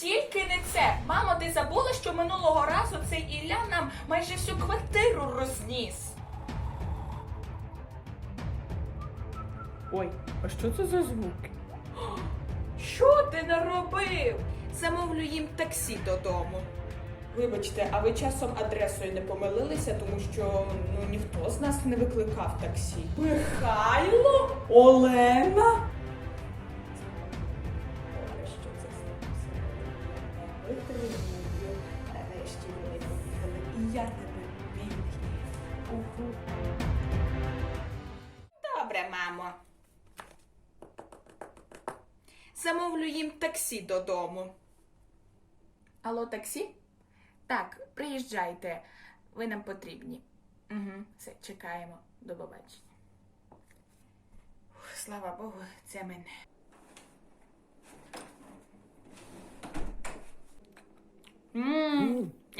Тільки не це. Мамо, ти забула, що минулого разу цей Ілля нам майже всю квартиру розніс. Ой, а що це за звуки? Що ти наробив? Замовлю їм таксі додому. Вибачте, а ви часом адресою не помилилися, тому що ну ніхто з нас не викликав таксі. Михайло? Олена? Витримую. Нарешті поїхали. І я тебе. Уху. Добре, мамо. Замовлю їм таксі додому. Алло, таксі? Так, приїжджайте. Ви нам потрібні. Угу, все, чекаємо. До побачення. Слава Богу, це мене.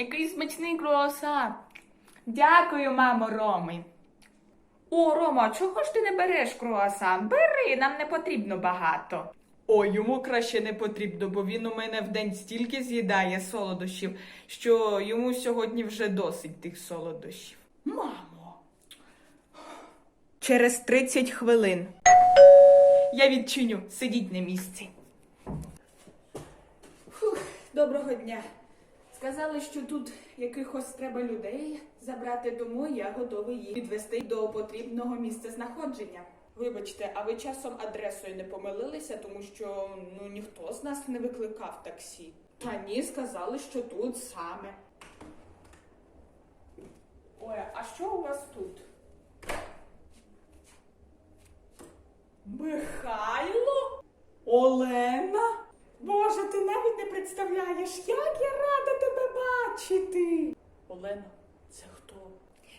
Який смачний круасан. Дякую, мамо, Роми. О, Рома, чого ж ти не береш круасан? Бери, нам не потрібно багато. О, йому краще не потрібно, бо він у мене в день стільки з'їдає солодощів, що йому сьогодні вже досить тих солодощів. Мамо. Через 30 хвилин. Я відчиню, сидіть на місці. Фух, доброго дня. Сказали, що тут якихось треба людей забрати, тому я готовий їх відвести до потрібного місця знаходження. Вибачте, а ви часом адресою не помилилися, тому що ну ніхто з нас не викликав таксі. Та ні, сказали, що тут саме. Ой, а що у вас тут? Михайло? Олена? Боже, ти навіть не представляєш, як я рада тебе бачити. Олена, це хто?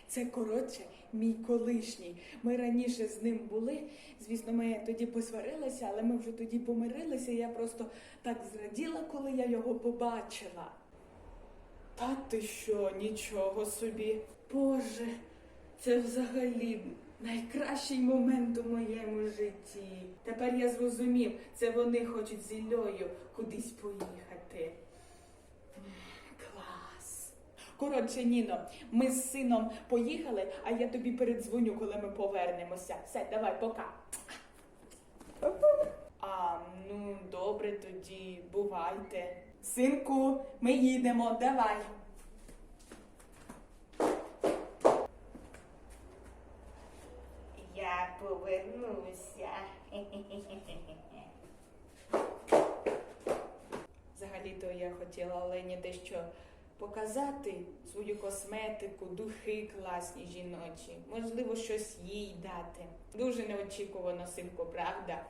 Це коротше мій колишній. Ми раніше з ним були. Звісно, ми тоді посварилися, але ми вже тоді помирилися. Я просто так зраділа, коли я його побачила. Та ти що, нічого собі. Боже, це взагалі найкращий момент у моєму житті. Тепер я зрозумів, це вони хочуть з Іллею кудись поїхати. Клас. Коротше, Ніно, ми з сином поїхали, а я тобі передзвоню, коли ми повернемося. Все, давай, пока. А, ну добре тоді, бувайте. Синку, ми їдемо, давай. Я повернуся. Взагалі-то я хотіла Олені дещо показати свою косметику, духи класні жіночі. Можливо, щось їй дати. Дуже неочікувано, синку, правда?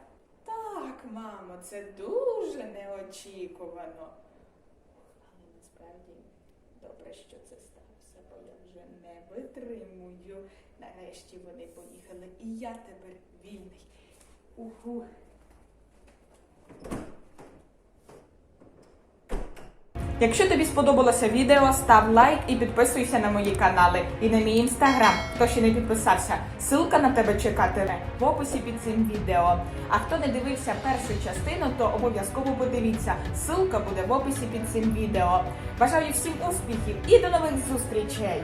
Так, мамо, це дуже неочікувано. Але насправді добре, що це я вже не витримую. Нарешті вони поїхали, і я тепер вільний. Угу. Якщо тобі сподобалося відео, став лайк і підписуйся на мої канали і на мій інстаграм. Хто ще не підписався, ссылка на тебе чекатиме в описі під цим відео. А хто не дивився першу частину, то обов'язково подивіться. Ссылка буде в описі під цим відео. Бажаю всім успіхів і до нових зустрічей!